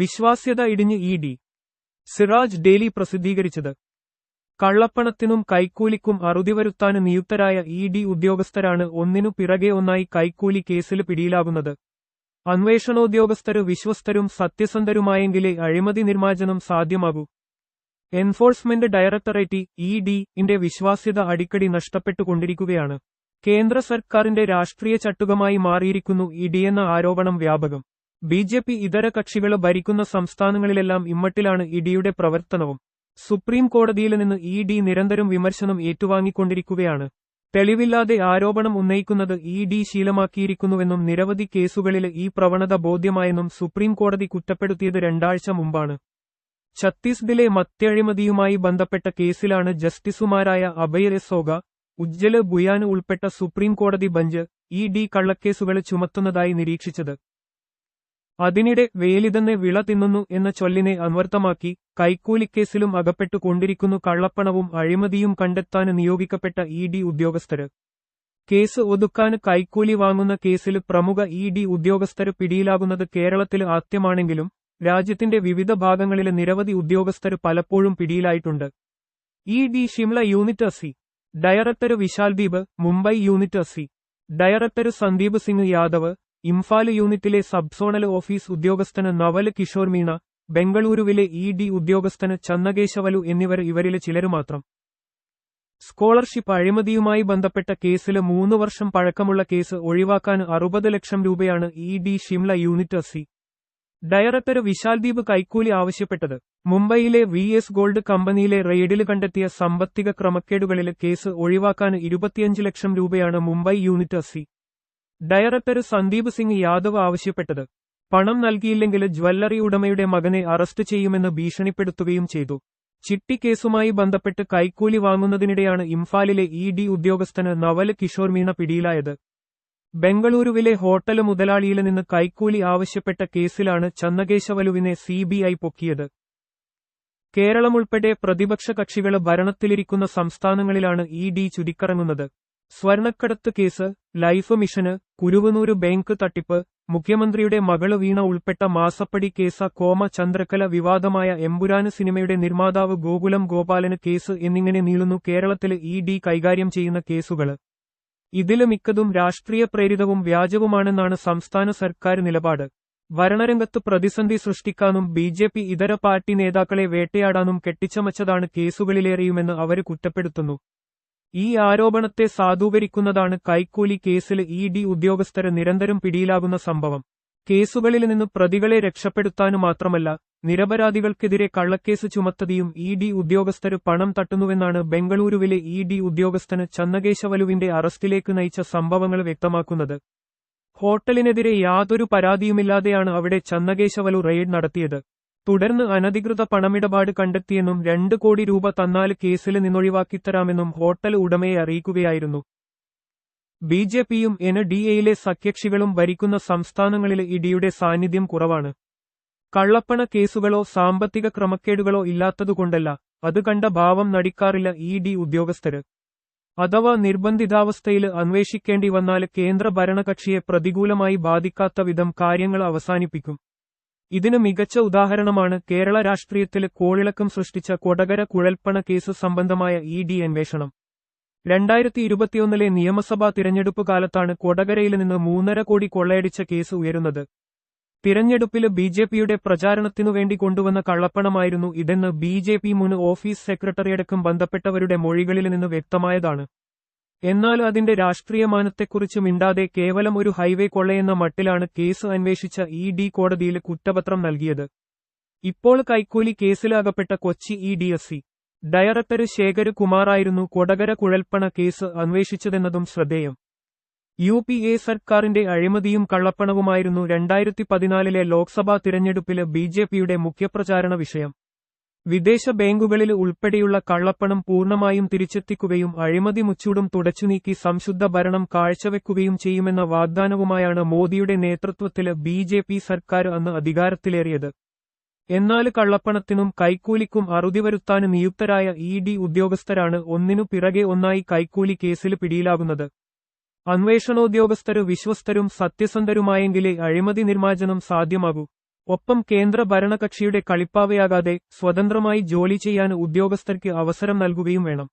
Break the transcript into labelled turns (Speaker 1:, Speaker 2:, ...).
Speaker 1: വിശ്വാസ്യത ഇടിഞ്ഞ് E D. Siraj daily പ്രസിദ്ധീകരിച്ചത്. കള്ളപ്പണത്തിനും കൈക്കൂലിക്കും അറുതി വരുത്താന് നിയുക്തരായ ഇ ഡി ഉദ്യോഗസ്ഥരാണ് ഒന്നിനു പിറകെ ഒന്നായി കൈക്കൂലി കേസിൽ പിടിയിലാകുന്നത്. അന്വേഷണോദ്യോഗസ്ഥര് വിശ്വസ്തരും സത്യസന്ധരുമായെങ്കിലേ അഴിമതി നിർമ്മാർജനം സാധ്യമാകൂ. എൻഫോഴ്സ്മെന്റ് ഡയറക്ടറേറ്റ് ഇ ഡി ന്റെ വിശ്വാസ്യത അടിക്കടി നഷ്ടപ്പെട്ടുകൊണ്ടിരിക്കുകയാണ്. കേന്ദ്ര സർക്കാരിന്റെ രാഷ്ട്രീയ ചട്ടുകമായി മാറിയിരിക്കുന്നു ഇ ഡി എന്ന ആരോപണം വ്യാപകം. ബി ജെ പി ഇതര കക്ഷികൾ ഭരിക്കുന്ന സംസ്ഥാനങ്ങളിലെല്ലാം ഇമ്മട്ടിലാണ് ഇഡിയുടെ പ്രവർത്തനവും. സുപ്രീം കോടതിയിൽ നിന്ന് ഇ ഡി നിരന്തരം വിമർശനം ഏറ്റുവാങ്ങിക്കൊണ്ടിരിക്കുകയാണ്. തെളിവില്ലാതെ ആരോപണം ഉന്നയിക്കുന്നത് ഇ ഡി ശീലമാക്കിയിരിക്കുന്നുവെന്നും നിരവധി കേസുകളിൽ ഈ പ്രവണത ബോധ്യമായെന്നും സുപ്രീം കോടതി കുറ്റപ്പെടുത്തിയത് രണ്ടാഴ്ച മുമ്പാണ്. ഛത്തീസ്ഗഡിലെ മത്യഴിമതിയുമായി ബന്ധപ്പെട്ട കേസിലാണ് ജസ്റ്റിസുമാരായ അഭയ് രസോഗ ഉജ്ജല ബുയാന് ഉൾപ്പെട്ട സുപ്രീം കോടതി ബഞ്ച് ഇ ഡി കള്ളക്കേസുകൾ ചുമത്തുന്നതായി നിരീക്ഷിച്ചത്. അതിനിടെ വേലിതന്നെ വിള തിന്നുന്നു എന്ന ചൊല്ലിനെ അന്വർത്ഥമാക്കി കൈക്കൂലിക്കേസിലും അകപ്പെട്ടുകൊണ്ടിരിക്കുന്നു കള്ളപ്പണവും അഴിമതിയും കണ്ടെത്താന് നിയോഗിക്കപ്പെട്ട ഇ ഡി ഉദ്യോഗസ്ഥര്. കേസ് ഒതുക്കാന് കൈക്കൂലി വാങ്ങുന്ന കേസിൽ പ്രമുഖ ഇ ഡി ഉദ്യോഗസ്ഥര് പിടിയിലാകുന്നത് കേരളത്തിൽ ആദ്യമാണെങ്കിലും രാജ്യത്തിന്റെ വിവിധ ഭാഗങ്ങളിലെ നിരവധി ഉദ്യോഗസ്ഥര് പലപ്പോഴും പിടിയിലായിട്ടുണ്ട്. E D Shimla unit asst director Vishal Mumbai unit asst director Sandeep Singh Yadav Imphal യൂണിറ്റിലെ സബ്സോണൽ ഓഫീസ് ഉദ്യോഗസ്ഥന് നവൽ കിഷോർ മീണ ബംഗളൂരുവിലെ ഇ ഡി ഉദ്യോഗസ്ഥന് ചന്നകേശവലു എന്നിവർ ഇവരിലെ ചിലരു മാത്രം. സ്കോളർഷിപ്പ് അഴിമതിയുമായി ബന്ധപ്പെട്ട കേസിൽ മൂന്ന് വർഷം പഴക്കമുള്ള കേസ് ഒഴിവാക്കാൻ അറുപത് ലക്ഷം രൂപയാണ് E D Shimla unit C director Vishaldeep കൈക്കൂലി ആവശ്യപ്പെട്ടത്. മുംബൈയിലെ വി എസ് ഗോൾഡ് കമ്പനിയിലെ റെയ്ഡിൽ കണ്ടെത്തിയ സാമ്പത്തിക ക്രമക്കേടുകളിലെ കേസ് ഒഴിവാക്കാൻ ഇരുപത്തിയഞ്ച് ലക്ഷം രൂപയാണ് Mumbai unit asst. Director Sandeep Singh Yadav ആവശ്യപ്പെട്ടത്. പണം നൽകിയില്ലെങ്കിൽ ജ്വല്ലറി ഉടമയുടെ മകനെ അറസ്റ്റ് ചെയ്യുമെന്ന് ഭീഷണിപ്പെടുത്തുകയും ചെയ്തു. ചിട്ടിക്കേസുമായി ബന്ധപ്പെട്ട് കൈക്കൂലി വാങ്ങുന്നതിനിടെയാണ് ഇംഫാലിലെ ഇ ഡി ഉദ്യോഗസ്ഥന് നവൽ കിഷോർ മീണ പിടിയിലായത്. ബംഗളൂരുവിലെ ഹോട്ടൽ മുതലാളിയിൽ നിന്ന് കൈക്കൂലി ആവശ്യപ്പെട്ട കേസിലാണ് ചന്നകേശവലുവിനെ സിബിഐ പൊക്കിയത്. കേരളമുൾപ്പെടെ പ്രതിപക്ഷ കക്ഷികൾ ഭരണത്തിലിരിക്കുന്ന സംസ്ഥാനങ്ങളിലാണ് ഇ ഡി ചുരുക്കറങ്ങുന്നത് സ്വർണക്കടത്ത് case life mission Karuvannur bank തട്ടിപ്പ് മുഖ്യമന്ത്രിയുടെ മകൾ വീണ ഉൾപ്പെട്ട മാസപ്പടി കേസ കോമ ചന്ദ്രക്കല വിവാദമായ എമ്പുരാന് സിനിമയുടെ നിർമ്മാതാവ് ഗോകുലം ഗോപാലന് കേസ് എന്നിങ്ങനെ നീളുന്നു കേരളത്തിൽ ഇ ഡി കൈകാര്യം ചെയ്യുന്ന കേസുകൾ ഇതിൽ മിക്കതും രാഷ്ട്രീയ പ്രേരിതവും വ്യാജവുമാണെന്നാണ് സംസ്ഥാന സർക്കാർ നിലപാട്. ഭരണരംഗത്ത് പ്രതിസന്ധി സൃഷ്ടിക്കാനും ബി ജെ പി ഇതര പാർട്ടി നേതാക്കളെ വേട്ടയാടാനും കെട്ടിച്ചമച്ചതാണ് കേസുകളിലേറെയുമെന്ന് അവർ കുറ്റപ്പെടുത്തുന്നു. ഈ ആരോപണത്തെ സാധൂകരിക്കുന്നതാണ് കൈക്കൂലി കേസിൽ ഇ ഡി ഉദ്യോഗസ്ഥര് നിരന്തരം പിടിയിലാകുന്ന സംഭവം. കേസുകളിൽ നിന്ന് പ്രതികളെ രക്ഷപ്പെടുത്താനു മാത്രമല്ല നിരപരാധികൾക്കെതിരെ കള്ളക്കേസ് ചുമത്തതിയും ഇ ഡി ഉദ്യോഗസ്ഥര് പണം തട്ടുന്നുവെന്നാണ് ബംഗളൂരുവിലെ ഇ ഡി ഉദ്യോഗസ്ഥന് ചന്നകേശവലുവിന്റെ അറസ്റ്റിലേക്ക് നയിച്ച സംഭവങ്ങൾ വ്യക്തമാക്കുന്നത്. ഹോട്ടലിനെതിരെ യാതൊരു പരാതിയുമില്ലാതെയാണ് അവിടെ ചന്നകേശവലു റെയ്ഡ് നടത്തിയത്. തുടർന്ന് അനധികൃത പണമിടപാട് കണ്ടെത്തിയെന്നും രണ്ട് കോടി രൂപ തന്നാൽ കേസിൽ നിന്നൊഴിവാക്കിത്തരാമെന്നും ഹോട്ടൽ ഉടമയെ അറിയിക്കുകയായിരുന്നു. ബി ജെ പിയും എൻ ഡി എയിലെ സഖ്യകക്ഷികളും ഭരിക്കുന്ന സംസ്ഥാനങ്ങളിലെ ഇഡിയുടെ സാന്നിധ്യം കുറവാണ്. കള്ളപ്പണ കേസുകളോ സാമ്പത്തിക ക്രമക്കേടുകളോ ഇല്ലാത്തതുകൊണ്ടല്ല അത് കണ്ട ഭാവം നടിക്കാറില്ല ഇ ഡി ഉദ്യോഗസ്ഥര്. അഥവാ നിർബന്ധിതാവസ്ഥയിൽ അന്വേഷിക്കേണ്ടി വന്നാൽ കേന്ദ്ര ഭരണകക്ഷിയെ പ്രതികൂലമായി ബാധിക്കാത്ത വിധം കാര്യങ്ങൾ അവസാനിപ്പിക്കും. ഇതിന് മികച്ച ഉദാഹരണമാണ് കേരള രാഷ്ട്രീയത്തിൽ കോളിളക്കം സൃഷ്ടിച്ച കൊടകര കുഴൽപ്പണ കേസ് സംബന്ധമായ ഇ ഡി അന്വേഷണം. രണ്ടായിരത്തി ഇരുപത്തിയൊന്നിലെ നിയമസഭാ തിരഞ്ഞെടുപ്പ് കാലത്താണ് കൊടകരയിൽ നിന്ന് മൂന്നര കോടി കൊള്ളയടിച്ച കേസ് ഉയരുന്നത്. തിരഞ്ഞെടുപ്പിൽ ബി ജെ പിയുടെ പ്രചാരണത്തിനു വേണ്ടി കൊണ്ടുവന്ന കള്ളപ്പണമായിരുന്നു ഇതെന്ന് ബി ജെ പി മുൻ ഓഫീസ് സെക്രട്ടറിയടക്കം ബന്ധപ്പെട്ടവരുടെ മൊഴികളിൽ നിന്ന് വ്യക്തമായതാണ്. എന്നാൽ അതിന്റെ രാഷ്ട്രീയമാനത്തെക്കുറിച്ച് മിണ്ടാതെ കേവലം ഒരു ഹൈവേ കൊള്ളയെന്ന മട്ടിലാണ് കേസ് അന്വേഷിച്ച ഇ ഡി കോടതിയിൽ കുറ്റപത്രം നൽകിയത്. ഇപ്പോൾ കൈക്കൂലി കേസിലകപ്പെട്ട Kochi E D S C. Director Shekhar കുമാറായിരുന്നു Kodakara കുഴൽപ്പണ കേസ് അന്വേഷിച്ചതെന്നതും ശ്രദ്ധേയം. യു പി എ സർക്കാരിന്റെ അഴിമതിയും കള്ളപ്പണവുമായിരുന്നു രണ്ടായിരത്തി പതിനാലിലെ ലോക്സഭാ തിരഞ്ഞെടുപ്പിലെ ബി ജെ പിയുടെ മുഖ്യപ്രചാരണ വിഷയം. വിദേശ ബാങ്കുകളിൽ ഉൾപ്പെടെയുള്ള കള്ളപ്പണം പൂർണമായും തിരിച്ചെത്തിക്കുകയും അഴിമതി മുച്ചൂടും തുടച്ചുനീക്കി സംശുദ്ധ ഭരണം കാഴ്ചവെക്കുകയും ചെയ്യുമെന്ന വാഗ്ദാനവുമായാണ് മോദിയുടെ നേതൃത്വത്തിൽ ബി സർക്കാർ അന്ന് അധികാരത്തിലേറിയത്. എന്നാൽ കള്ളപ്പണത്തിനും കൈക്കൂലിക്കും അറുതി വരുത്താൻ നിയുക്തരായ ഇ ഡി ഉദ്യോഗസ്ഥരാണ് ഒന്നിനു പിറകെ ഒന്നായി കൈക്കൂലി കേസിൽ പിടിയിലാകുന്നത്. അന്വേഷണോദ്യോഗസ്ഥര് വിശ്വസ്തരും സത്യസന്ധരുമായെങ്കിലേ അഴിമതി നിർമ്മാർജനം സാധ്യമാകൂ. ഒപ്പം കേന്ദ്ര ഭരണകക്ഷിയുടെ കളിപ്പാവയാകാതെ സ്വതന്ത്രമായി ജോലി ചെയ്യാൻ ഉദ്യോഗസ്ഥർക്ക് അവസരം നൽകുകയും വേണം.